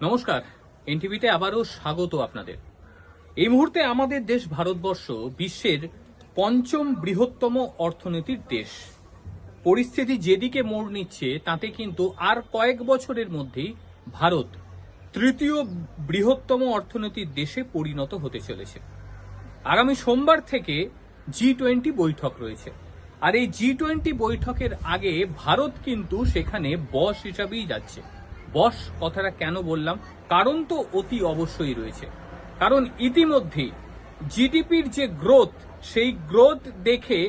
নমস্কার, এনটিভিতে আবারও স্বাগত আপনাদের। এই মুহূর্তে আমাদের দেশ ভারতবর্ষ বিশ্বের পঞ্চম বৃহত্তম অর্থনীতির দেশ। পরিস্থিতি যেদিকে মোড় নিচ্ছে, তাতে কিন্তু আর কয়েক বছরের মধ্যেই ভারত তৃতীয় বৃহত্তম অর্থনীতির দেশে পরিণত হতে চলেছে। আগামী সোমবার থেকে জি টোয়েন্টি বৈঠক রয়েছে। আর এই জি টোয়েন্টি বৈঠকের আগে ভারত কিন্তু সেখানে বস হিসাবেই যাচ্ছে। বস, কথাটা কেন বললাম? কারণ তো অতি অবশ্যই রয়েছে। কারণ ইতিমধ্যেই জিডিপির যে গ্রোথ, সেই গ্রোথ দেখে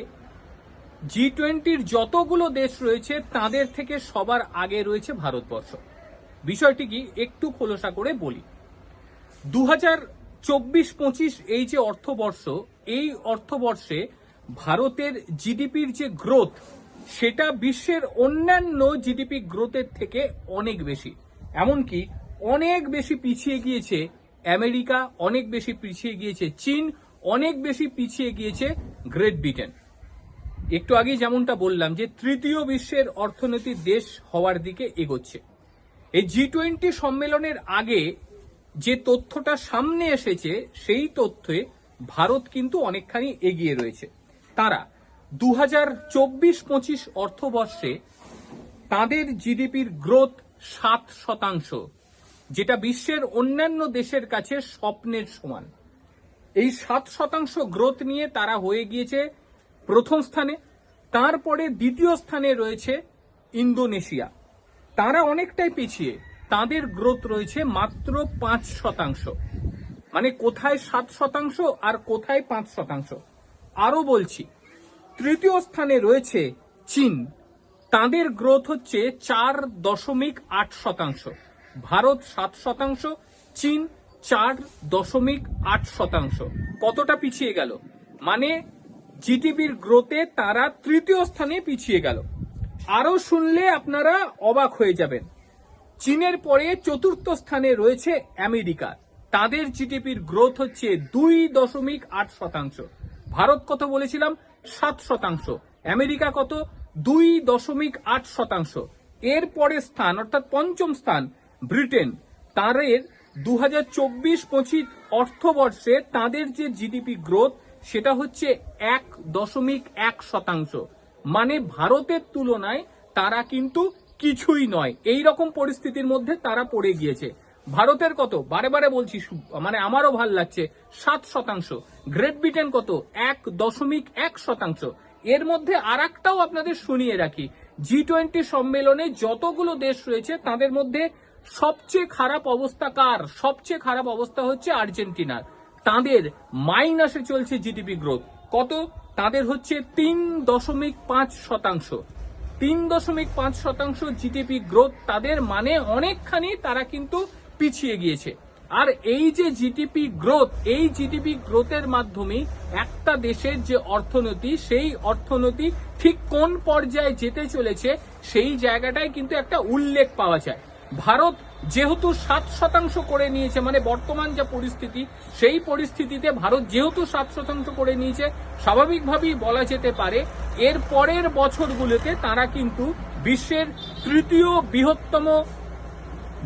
জি টোয়েন্টির যতগুলো দেশ রয়েছে, তাদের থেকে সবার আগে রয়েছে ভারতবর্ষ। বিষয়টি কি একটু খোলসা করে বলি। দু হাজার চব্বিশ পঁচিশ এই যে অর্থবর্ষ, এই অর্থবর্ষে ভারতের জিডিপির যে গ্রোথ সেটা বিশ্বের অন্যান্য জিডিপি গ্রোথের থেকে অনেক বেশি। এমনকি অনেক বেশি পিছিয়ে গিয়েছে আমেরিকা, অনেক বেশি পিছিয়ে গিয়েছে চীন, অনেক বেশি পিছিয়ে গিয়েছে গ্রেট ব্রিটেন। একটু আগে যেমনটা বললাম যে তৃতীয় বিশ্বের অর্থনৈতিক দেশ হওয়ার দিকে এগোচ্ছে। এই জি টোয়েন্টি সম্মেলনের আগে যে তথ্যটা সামনে এসেছে, সেই তথ্যে ভারত কিন্তু অনেকখানি এগিয়ে রয়েছে। তারা দু হাজার চব্বিশ পঁচিশ অর্থবর্ষে তাদের জিডিপির গ্রোথ সাত শতাংশ, যেটা বিশ্বের অন্যান্য দেশের কাছে স্বপ্নের সমান। এই সাত শতাংশ গ্রোথ নিয়ে তারা হয়ে গিয়েছে প্রথম স্থানে, তারপরে দ্বিতীয় স্থানে রয়েছে ইন্দোনেশিয়া। তারা অনেকটাই পিছিয়ে, তাদের গ্রোথ রয়েছে মাত্র পাঁচ শতাংশ। মানে কোথায় সাত শতাংশ আর কোথায় পাঁচ শতাংশ? আরও বলছি তৃতীয় স্থানে রয়েছে চীন। তাদের গ্রোথ হচ্ছে চার দশমিক আট শতাংশ। ভারত সাত শতাংশ, চীন চার দশমিক আট শতাংশ। কতটা পিছিয়ে গেল? মানে জিডিপির গ্রোথে তারা তৃতীয় স্থানে পিছিয়ে গেল। আরও শুনলে আপনারা অবাক হয়ে যাবেন। চীনের পরে চতুর্থ স্থানে রয়েছে আমেরিকা। তাদের জিডিপির গ্রোথ হচ্ছে দুই দশমিক আট শতাংশ। ভারত কত বলেছিলাম সাত শতাংশ। আমেরিকা কত? দুই দশমিক আট শতাংশ। এর পরের স্থান, অর্থাৎ পঞ্চম স্থান, ব্রিটেন। তাদের দু হাজার চব্বিশ পঁচিশ অর্থবর্ষে তাদের যে জিডিপি গ্রোথ, সেটা হচ্ছে এক দশমিক এক শতাংশ। মানে ভারতের তুলনায় তারা কিন্তু কিছুই নয়। এই রকম পরিস্থিতির মধ্যে তারা পড়ে গিয়েছে। ভারতের কত? বারে বারে বলছি মানে আমারও ভালো লাগছে। সাত শতাংশ। গ্রেট ব্রিটেন কত? এক দশমিক এক শতাংশ। এর মধ্যে আর একটাও আপনাদের শুনিয়ে রাখি। জি টোয়েন্টি সম্মেলনে যতগুলো দেশ রয়েছে, তাদের মধ্যে সবচেয়ে খারাপ অবস্থা কার? সবচেয়ে খারাপ অবস্থা হচ্ছে আর্জেন্টিনার তাদের মাইনাসে চলছে জিডিপি গ্রোথ কত? তাদের হচ্ছে তিন দশমিক পাঁচ শতাংশ। তিন দশমিক পাঁচ শতাংশ জিডিপি গ্রোথ তাদের মানে অনেকখানি তারা কিন্তু পিছিয়ে গিয়েছে। আর এই যে জিডিপি গ্রোথ এই জিডিপি গ্রোথের মাধ্যমে একটা দেশের যে অর্থনীতি, সেই অর্থনীতি ঠিক কোন পর্যায়ে যেতে চলেছে, সেই জায়গাটায় কিন্তু একটা উল্লেখ পাওয়া যায়। ভারত যেহেতু সাত শতাংশ করে নিয়েছে মানে বর্তমান যা পরিস্থিতি, সেই পরিস্থিতিতে ভারত যেহেতু সাত শতাংশ করে নিয়েছে, স্বাভাবিকভাবেই বলা যেতে পারে এর পরের বছরগুলোতে তারা কিন্তু বিশ্বের তৃতীয় বৃহত্তম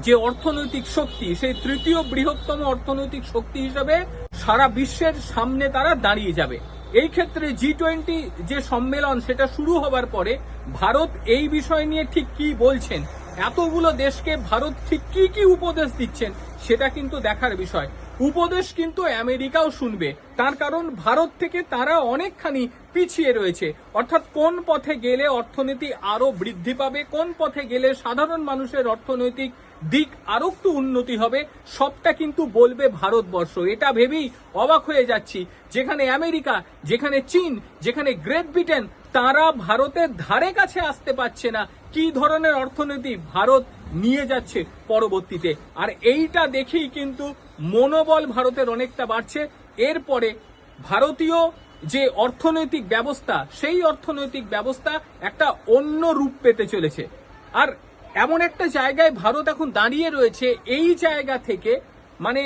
যে অর্থনৈতিক শক্তি, সেই তৃতীয় বৃহত্তম অর্থনৈতিক শক্তি হিসেবে সারা বিশ্বের সামনে তারা দাঁড়িয়ে যাবে। এই ক্ষেত্রে জি টোয়েন্টি যে সম্মেলন, সেটা শুরু হবার পরে ভারত এই বিষয় নিয়ে ঠিক কি বলছেন, এতগুলো দেশকে ভারত ঠিক কি কি উপদেশ দিচ্ছেন, সেটা কিন্তু দেখার বিষয়। উপদেশ কিন্তু আমেরিকাও শুনবে, তার কারণ ভারত থেকে তারা অনেকখানি পিছিয়ে রয়েছে। অর্থাৎ কোন পথে গেলে অর্থনীতি আরও বৃদ্ধি পাবে, কোন পথে গেলে সাধারণ মানুষের অর্থনৈতিক দিক আরও একটু উন্নতি হবে, সবটা কিন্তু বলবে ভারতবর্ষ। এটা ভেবেই অবাক হয়ে যাচ্ছি। যেখানে আমেরিকা, যেখানে চীন, যেখানে গ্রেট ব্রিটেন, তারা ভারতের ধারে কাছে আসতে পারছে না। কি ধরনের অর্থনীতি ভারত নিয়ে যাচ্ছে পরবর্তীতে? আর এইটা দেখেই কিন্তু মনোবল ভারতের অনেকটা বাড়ছে। এরপরে ভারতীয় যে অর্থনৈতিক ব্যবস্থা, সেই অর্থনৈতিক ব্যবস্থা একটা অন্য রূপ পেতে চলেছে। আর এমন একটা জায়গায় ভারত এখন দাঁড়িয়ে রয়েছে, এই জায়গা থেকে মানে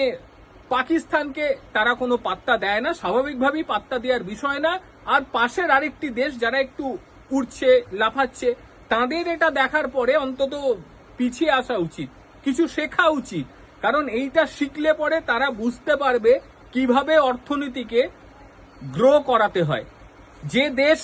পাকিস্তানকে তারা কোনো পাত্তা দেয় না, স্বাভাবিকভাবেই পাত্তা দেওয়ার বিষয় না, আর পাশের আরেকটি দেশ যারা একটু উঠছে লাফাচ্ছে, তাদের এটা দেখার পরে অন্তত পিছিয়ে আসা উচিত, কিছু শেখা উচিত, কারণ এইটা শিখলে পরে তারা বুঝতে পারবে কীভাবে অর্থনীতিকে গ্রো করাতে হয়। যে দেশ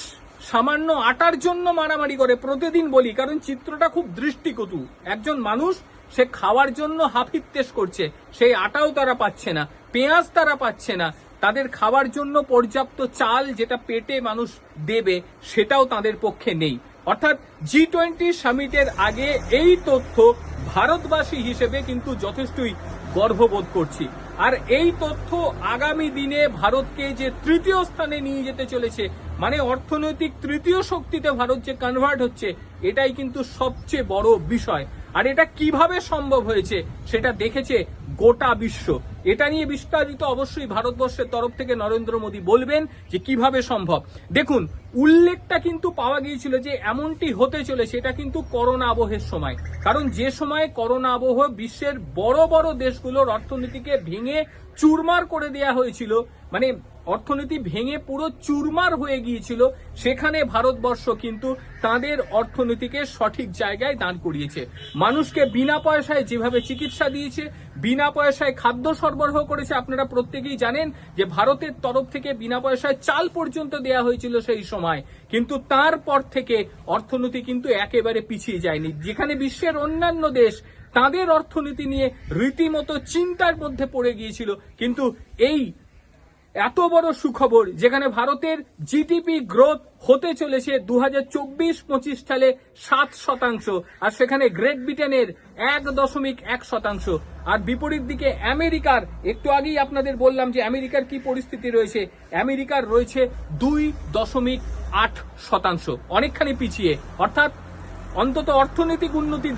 সামান্য আটার জন্য মারামারি করে প্রতিদিন বলি, কারণ চিত্রটা খুব দৃষ্টিকটু। একজন মানুষ, সে খাওয়ার জন্য হাফিত্তেশ করছে, সেই আটাও তারা পাচ্ছে না, পেঁয়াজ তারা পাচ্ছে না, তাদের খাওয়ার জন্য পর্যাপ্ত চাল যেটা পেটে মানুষ দেবে, সেটাও তাদের পক্ষে নেই। অর্থাৎ জি টোয়েন্টি সামিটের আগে এই তথ্য ভারতবাসী হিসেবে কিন্তু যথেষ্টই গর্ববোধ করছি। আর এই তথ্য আগামী দিনে ভারতকে যে তৃতীয় স্থানে নিয়ে যেতে চলেছে মানে অর্থনৈতিক তৃতীয় শক্তিতে ভারত যে কনভার্ট হচ্ছে, এটাই কিন্তু সবচেয়ে বড় বিষয়। আর এটা কীভাবে সম্ভব হয়েছে, সেটা দেখেছে গোটা বিশ্ব। এটা নিয়ে বিস্তারিত অবশ্যই ভারতবর্ষের তরফ থেকে নরেন্দ্র মোদী বলবেন যে কীভাবে সম্ভব। দেখুন, উল্লেখটা কিন্তু পাওয়া গিয়েছিল যে এমনটি হতে চলেছে এটা কিন্তু করোনা আবহের সময়। কারণ যে সময় করোনা আবহ বিশ্বের বড় বড় দেশগুলোর অর্থনীতিকে ভেঙে চুরমার করে দেয়া হয়েছিল মানে অর্থনীতি ভেঙে পুরো চুরমার হয়ে গিয়েছিল। সেখানে ভারতবর্ষ কিন্তু তাদের অর্থনীতিকে সঠিক জায়গায় দান করিয়েছে। মানুষকে বিনা পয়সায় যেভাবে চিকিৎসা দিয়েছে, বিনা পয়সায় খাদ্য সরবরাহ করেছে, আপনারা প্রত্যেকেই জানেন যে ভারতের তরফ থেকে বিনা পয়সায় চাল পর্যন্ত দেয়া হয়েছিল সেই সময়। কিন্তু তারপর থেকে অর্থনীতি কিন্তু একেবারে পিছিয়ে যায়নি। যেখানে বিশ্বের অন্যান্য দেশ তাদের অর্থনীতি নিয়ে রীতিমতো চিন্তার মধ্যে পড়ে গিয়েছিল। কিন্তু এই এত বড় সুখবর যেখানে ভারতের জিডিপি গ্রোথ হতে চলেছে দু হাজার চব্বিশ পঁচিশ সালে সাত শতাংশ, আর সেখানে গ্রেট ব্রিটেনের এক দশমিক এক শতাংশ। আর বিপরীত দিকে আমেরিকার, একটু আগেই আপনাদের বললাম যে আমেরিকার কি পরিস্থিতি রয়েছে, আমেরিকার রয়েছে দুই দশমিক আট শতাংশ, অনেকখানি পিছিয়ে। অর্থাৎ অন্তত অর্থনৈতিক উন্নতির